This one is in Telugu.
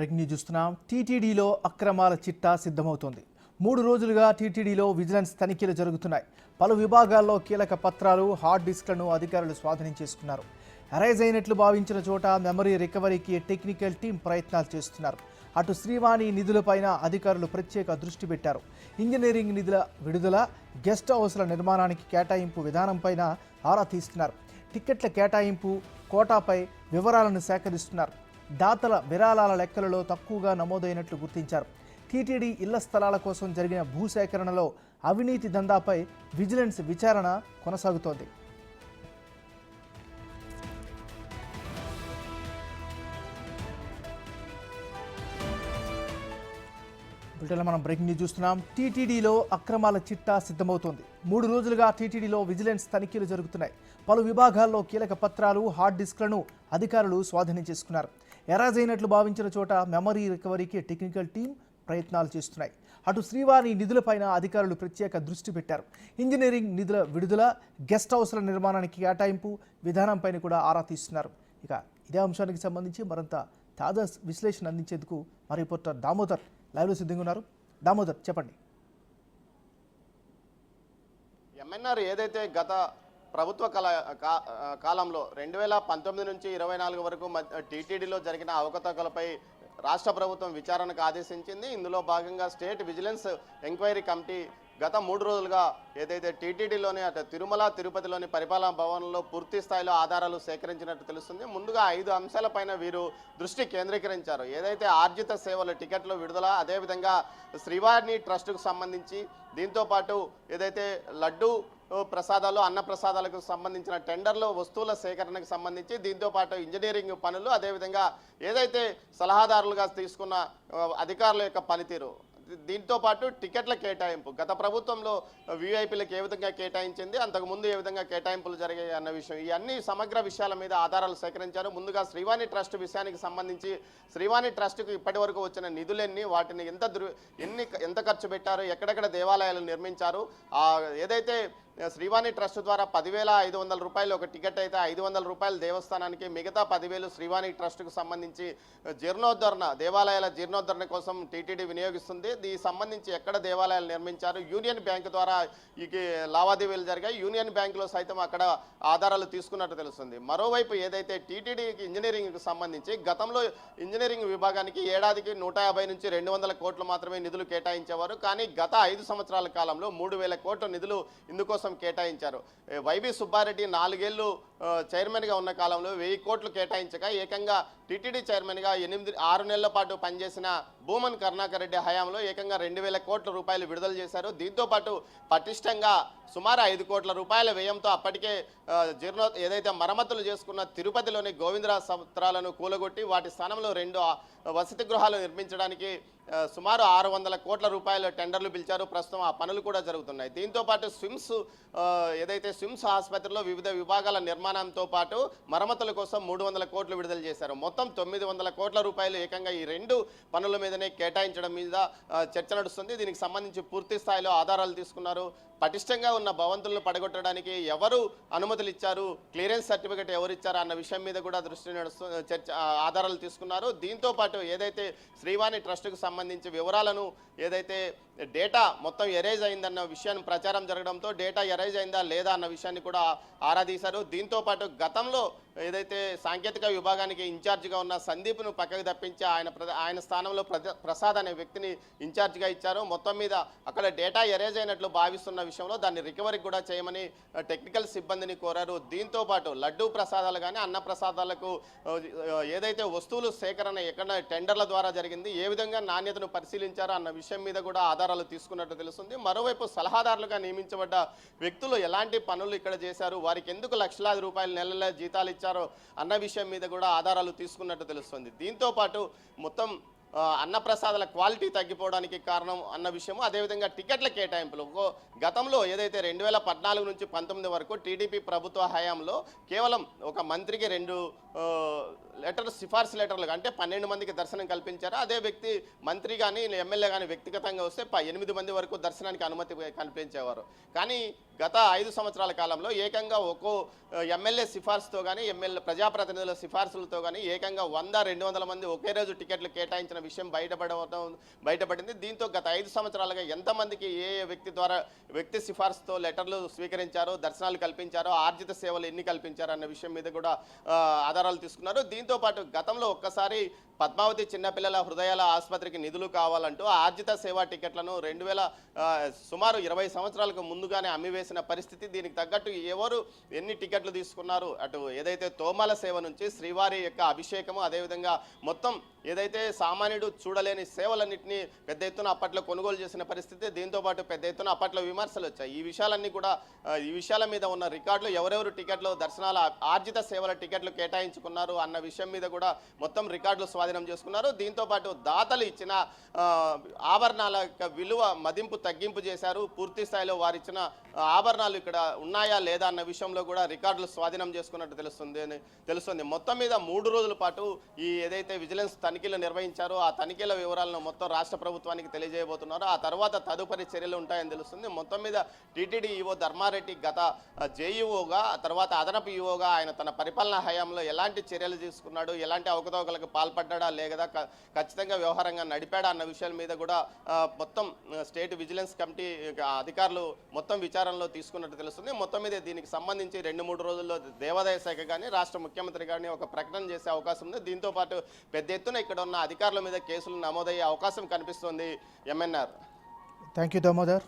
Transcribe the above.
బ్రేకింగ్ న్యూస్ చూస్తున్నాం. టీటీడీలో అక్రమాల చిట్టా సిద్ధమవుతోంది. మూడు రోజులుగా టీటీడీలో విజిలెన్స్ తనిఖీలు జరుగుతున్నాయి. పలు విభాగాల్లో కీలక పత్రాలు హార్డ్ డిస్క్లను అధికారులు స్వాధీనం చేసుకున్నారు. అరైజ్ అయినట్లు భావించిన చోట మెమరీ రికవరీకి టెక్నికల్ టీం ప్రయత్నాలు చేస్తున్నారు. అటు శ్రీవాణి నిధులపైన అధికారులు ప్రత్యేక దృష్టి పెట్టారు. ఇంజనీరింగ్ నిధుల విడుదల గెస్ట్ హౌస్ల నిర్మాణానికి కేటాయింపు విధానంపైన ఆరా తీస్తున్నారు. టిక్కెట్ల కేటాయింపు కోటాపై వివరాలను సేకరిస్తున్నారు. దాతల విరాళాల లెక్కలలో తక్కువగా నమోదైనట్లు గుర్తించారు. టీటీడీ ఇళ్ళ స్థలాల కోసం జరిగిన భూసేకరణలో అవినీతి దందాపై విజిలెన్స్ విచారణ కొనసాగుతోంది. బ్రిటన్లో మనం బ్రేకింగ్ న్యూస్ చూస్తున్నాం. టీటీడీలో అక్రమాల చిట్టా సిద్ధమవుతోంది. మూడు రోజులుగా టీటీడీలో విజిలెన్స్ తనిఖీలు జరుగుతున్నాయి. పలు విభాగాల్లో కీలక పత్రాలు హార్డ్ డిస్క్లను అధికారులు స్వాధీనం చేసుకున్నారు. ఎరాజైనట్లు భావించిన చోట మెమరీ రికవరీకి టెక్నికల్ టీం ప్రయత్నాలు చేస్తున్నాయి. అటు శ్రీవారి నిధులపైన అధికారులు ప్రత్యేక దృష్టి పెట్టారు. ఇంజనీరింగ్ నిధుల విడుదల గెస్ట్ హౌస్ల నిర్మాణానికి కేటాయింపు విధానంపైన కూడా ఆరా తీస్తున్నారు. ఇక ఇదే అంశానికి సంబంధించి మరింత తాజా విశ్లేషణ అందించేందుకు మా రిపోర్టర్ దామోదర్ లైవ్లో సిద్ధంగా ఉన్నారు. దామోదర్ చెప్పండి. ఎంఎన్ఆర్ ఏదైతే గత ప్రభుత్వ కాల కా- కాలంలో రెండు వేల పంతొమ్మిది నుంచి ఇరవై నాలుగు వరకు టీటీడీలో జరిగిన అవకతవకలపై రాష్ట్ర ప్రభుత్వం విచారణకు ఆదేశించింది. ఇందులో భాగంగా స్టేట్ విజిలెన్స్ ఎంక్వైరీ కమిటీ గత మూడు రోజులుగా ఏదైతే టీటీడీలోని అటు తిరుమల తిరుపతిలోని పరిపాలనా భవనంలో పూర్తి స్థాయిలో ఆధారాలు సేకరించినట్టు తెలుస్తుంది. ముందుగా ఐదు అంశాలపైన వీరు దృష్టి కేంద్రీకరించారు. ఏదైతే ఆర్జిత సేవల టికెట్లు విడుదల అదేవిధంగా శ్రీవారిని ట్రస్టుకు సంబంధించి దీంతో పాటు ఏదైతే లడ్డు ప్రసాదాలు అన్న ప్రసాదాలకు సంబంధించిన టెండర్లు వస్తువుల సేకరణకు సంబంధించి దీంతో పాటు ఇంజనీరింగ్ పనులు అదేవిధంగా ఏదైతే సలహాదారులుగా తీసుకున్న అధికారుల యొక్క పనితీరు దీంతో పాటు టికెట్ల కేటాయింపు. గత ప్రభుత్వంలో వీఐపీలకు ఏ విధంగా కేటాయించింది అంతకుముందు ఏ విధంగా కేటాయింపులు జరిగాయి అన్న విషయం. ఈ అన్ని సమగ్ర విషయాల మీద ఆధారాలు సేకరించారు. ముందుగా శ్రీవాణి ట్రస్ట్ విషయానికి సంబంధించి శ్రీవాణి ట్రస్ట్కు ఇప్పటివరకు వచ్చిన నిధులన్నీ వాటిని ఎంత ఎన్ని ఎంత ఖర్చు పెట్టారు ఎక్కడెక్కడ దేవాలయాలు నిర్మించారు ఏదైతే శ్రీవాణి ట్రస్ట్ ద్వారా పదివేల ఐదు వందల రూపాయలు ఒక టికెట్ అయితే ఐదు వందల రూపాయలు దేవస్థానానికి మిగతా పదివేలు శ్రీవాణి ట్రస్ట్కు సంబంధించి జీర్ణోద్ధరణ దేవాలయాల జీర్ణోద్ధరణ కోసం టీటీడీ వినియోగిస్తుంది. దీనికి సంబంధించి ఎక్కడ దేవాలయాలు నిర్మించారు? యూనియన్ బ్యాంక్ ద్వారా ఈ లావాదేవీలు జరిగాయి. యూనియన్ బ్యాంకులో సైతం అక్కడ ఆధారాలు తీసుకున్నట్టు తెలుస్తుంది. మరోవైపు ఏదైతే టీటీడీకి ఇంజనీరింగ్కి సంబంధించి గతంలో ఇంజనీరింగ్ విభాగానికి ఏడాదికి నూట యాభై నుంచి రెండు వందల కోట్లు మాత్రమే నిధులు కేటాయించేవారు. కానీ గత ఐదు సంవత్సరాల కాలంలో మూడు వేల కోట్ల నిధులు ఇందుకోసం కేటాయించారు. వైవి సుబ్బారెడ్డి నాలుగేళ్ళు చైర్మన్గా ఉన్న కాలంలో వెయ్యి కోట్లు కేటాయించగా ఏకంగా టీటీడీ చైర్మన్గా ఎనిమిది ఆరు నెలల పాటు పనిచేసిన భూమన్ కరుణాకర్ రెడ్డి హయాంలో ఏకంగా రెండు వేల కోట్ల రూపాయలు విడుదల చేశారు. దీంతో పాటు పటిష్టంగా సుమారు ఐదు కోట్ల రూపాయల వ్యయంతో అప్పటికే జీర్ణో ఏదైతే మరమ్మతులు చేసుకున్న తిరుపతిలోని గోవిందరాజ్ సత్రాలను కూలగొట్టి వాటి స్థానంలో రెండు వసతి గృహాలు నిర్మించడానికి సుమారు ఆరు వందల కోట్ల రూపాయల టెండర్లు పిలిచారు. ప్రస్తుతం ఆ పనులు కూడా జరుగుతున్నాయి. దీంతో పాటు స్విమ్స్ ఏదైతే స్విమ్స్ ఆసుపత్రిలో వివిధ విభాగాల నిర్మాణం నిర్మాణంతో పాటు మరమ్మతుల కోసం మూడు వందల కోట్లు విడుదల చేశారు. మొత్తం తొమ్మిది వందల కోట్ల రూపాయలు ఏకంగా ఈ రెండు పనుల మీదనే కేటాయించడం మీద చర్చ నడుస్తుంది. దీనికి సంబంధించి పూర్తి స్థాయిలో ఆధారాలు తీసుకున్నారు. పటిష్టంగా ఉన్న భవంతులను పడగొట్టడానికి ఎవరు అనుమతులు ఇచ్చారు? క్లియరెన్స్ సర్టిఫికేట్ ఎవరు ఇచ్చారు అన్న విషయం మీద కూడా దృష్టి నడుస్తు చర్చ ఆధారాలు తీసుకున్నారు. దీంతో పాటు ఏదైతే శ్రీవాణి ట్రస్టుకు సంబంధించి వివరాలను ఏదైతే డేటా మొత్తం ఎరేజ్ అయిందన్న విషయాన్ని ప్రచారం జరగడంతో డేటా ఎరేజ్ అయిందా లేదా అన్న విషయాన్ని కూడా ఆరా తీశారు. దీంతో పాటు గతంలో ఏదైతే సాంకేతిక విభాగానికి ఇన్ఛార్జిగా ఉన్న సందీప్ను పక్కకు తప్పించి ఆయన ప్ర- ఆయన స్థానంలో ప్రజ- ప్రసాద్ అనే వ్యక్తిని ఇన్ఛార్జిగా ఇచ్చారు. మొత్తం మీద అక్కడ డేటా ఎరేజ్ అయినట్లు భావిస్తున్న విషయంలో దాన్ని రికవరీ కూడా చేయమని టెక్నికల్ సిబ్బందిని కోరారు. దీంతో పాటు లడ్డూ ప్రసాదాలు కానీ అన్న ప్రసాదాలకు ఏదైతే వస్తువులు సేకరణ ఎక్కడ టెండర్ల ద్వారా జరిగింది ఏ విధంగా నాణ్యతను పరిశీలించారో అన్న విషయం మీద కూడా ఆధారాలు తీసుకున్నట్టు తెలుస్తుంది. మరోవైపు సలహాదారులుగా నియమించబడ్డ వ్యక్తులు ఎలాంటి పనులు ఇక్కడ చేశారు? వారికి ఎందుకు లక్షలాది రూపాయలు నెల జీతాలు ఇచ్చారు? అన్న విషయం మీద కూడా ఆధారాలు తీసుకున్నట్టు తెలుస్తుంది. దీంతో పాటు మొత్తం అన్నప్రసాదాల క్వాలిటీ తగ్గిపోవడానికి కారణం అన్న విషయము. అదేవిధంగా టికెట్ల కేటాయింపులు. ఒక్కో- గతంలో ఏదైతే రెండు వేల పద్నాలుగు నుంచి పంతొమ్మిది వరకు టీడీపీ ప్రభుత్వ హయాంలో కేవలం ఒక మంత్రికి రెండు లెటర్ సిఫార్సు లెటర్లు అంటే పన్నెండు మందికి దర్శనం కల్పించారు. అదే వ్యక్తి మంత్రి కానీ ఎమ్మెల్యే కానీ వ్యక్తిగతంగా వస్తే ప- ఎనిమిది మంది వరకు దర్శనానికి అనుమతి కల్పించేవారు. కానీ గత ఐదు సంవత్సరాల కాలంలో ఏకంగా ఒక్కో ఎమ్మెల్యే సిఫార్సుతో కానీ ఎమ్మెల్యే ప్రజాప్రతినిధుల సిఫార్సులతో కానీ ఏకంగా వంద రెండు వందల మంది ఒకే రోజు టికెట్లు కేటాయించిన విషయం బయటపడవటం బయటపడింది. దీంతో గత ఐదు సంవత్సరాలుగా ఎంతమందికి ఏ వ్యక్తి ద్వారా వ్యక్తి సిఫార్సుతో లెటర్లు స్వీకరించారో దర్శనాలు కల్పించారో ఆర్జిత సేవలు ఎన్ని కల్పించారో అన్న విషయం మీద కూడా ఆధారాలు తీసుకున్నారు. దీంతో పాటు గతంలో ఒక్కసారి పద్మావతి చిన్నపిల్లల హృదయాల ఆసుపత్రికి నిధులు కావాలంటూ ఆర్జిత సేవా టికెట్లను రెండు వేల సుమారు ఇరవై సంవత్సరాలకు ముందుగానే అమ్మివేసిన పరిస్థితి. దీనికి తగ్గట్టు ఎవరు ఎన్ని టికెట్లు తీసుకున్నారు? అటు ఏదైతే తోమాల సేవ నుంచి శ్రీవారి యొక్క అభిషేకము అదేవిధంగా మొత్తం ఏదైతే సామాన్యుడు చూడలేని సేవలన్నింటినీ పెద్ద ఎత్తున అప్పట్లో కొనుగోలు చేసిన పరిస్థితి దీంతో పాటు పెద్ద ఎత్తున అప్పట్లో విమర్శలు వచ్చాయి. ఈ విషయాలన్నీ కూడా ఈ విషయాల మీద ఉన్న రికార్డులు ఎవరెవరు టికెట్లు దర్శనాల ఆర్జిత సేవల టికెట్లు కేటాయించుకున్నారు అన్న విషయం మీద కూడా మొత్తం రికార్డులు స్వాధీనం చేసుకున్నారు. దీంతో పాటు దాతలు ఇచ్చిన ఆభరణాల యొక్క విలువ మదింపు తగ్గింపు చేశారు. పూర్తి స్థాయిలో వారిచ్చిన ఆభరణాలు ఇక్కడ ఉన్నాయా లేదా అన్న విషయంలో కూడా రికార్డులు స్వాధీనం చేసుకున్నట్టు తెలుస్తుంది అని తెలుస్తుంది. మొత్తం మీద మూడు రోజుల పాటు ఈ ఏదైతే విజిలెన్స్ తనిఖీలు నిర్వహించారో ఆ తనిఖీల వివరాలను మొత్తం రాష్ట్ర ప్రభుత్వానికి తెలియజేయబోతున్నారు. ఆ తర్వాత తదుపరి చర్యలు ఉంటాయని తెలుస్తుంది. మొత్తం మీద టీటీడీ ఈవో ధర్మారెడ్డి గత జేఈఓగా ఆ తర్వాత అదనపు ఈవోగా ఆయన తన పరిపాలనా హయాంలో ఎలాంటి చర్యలు తీసుకున్నాడు ఎలాంటి అవకతవకలకు పాల్పడ్డా లేదా క- ఖచ్చితంగా వ్యవహారంగా నడిపాడా అన్న విషయాల మీద కూడా మొత్తం స్టేట్ విజిలెన్స్ కమిటీ అధికారులు మొత్తం విచారణలో తీసుకున్నట్టు తెలుస్తుంది. మొత్తం మీద దీనికి సంబంధించి రెండు మూడు రోజుల్లో దేవాదాయ శాఖ కానీ రాష్ట్ర ముఖ్యమంత్రి కానీ ఒక ప్రకటన చేసే అవకాశం ఉంది. దీంతో పాటు పెద్ద ఎత్తున ఇక్కడ ఉన్న అధికారుల మీద కేసులు నమోదయ్యే అవకాశం కనిపిస్తుంది ఎంఎన్ఆర్ థ్యాంక్ యూ దామోదర్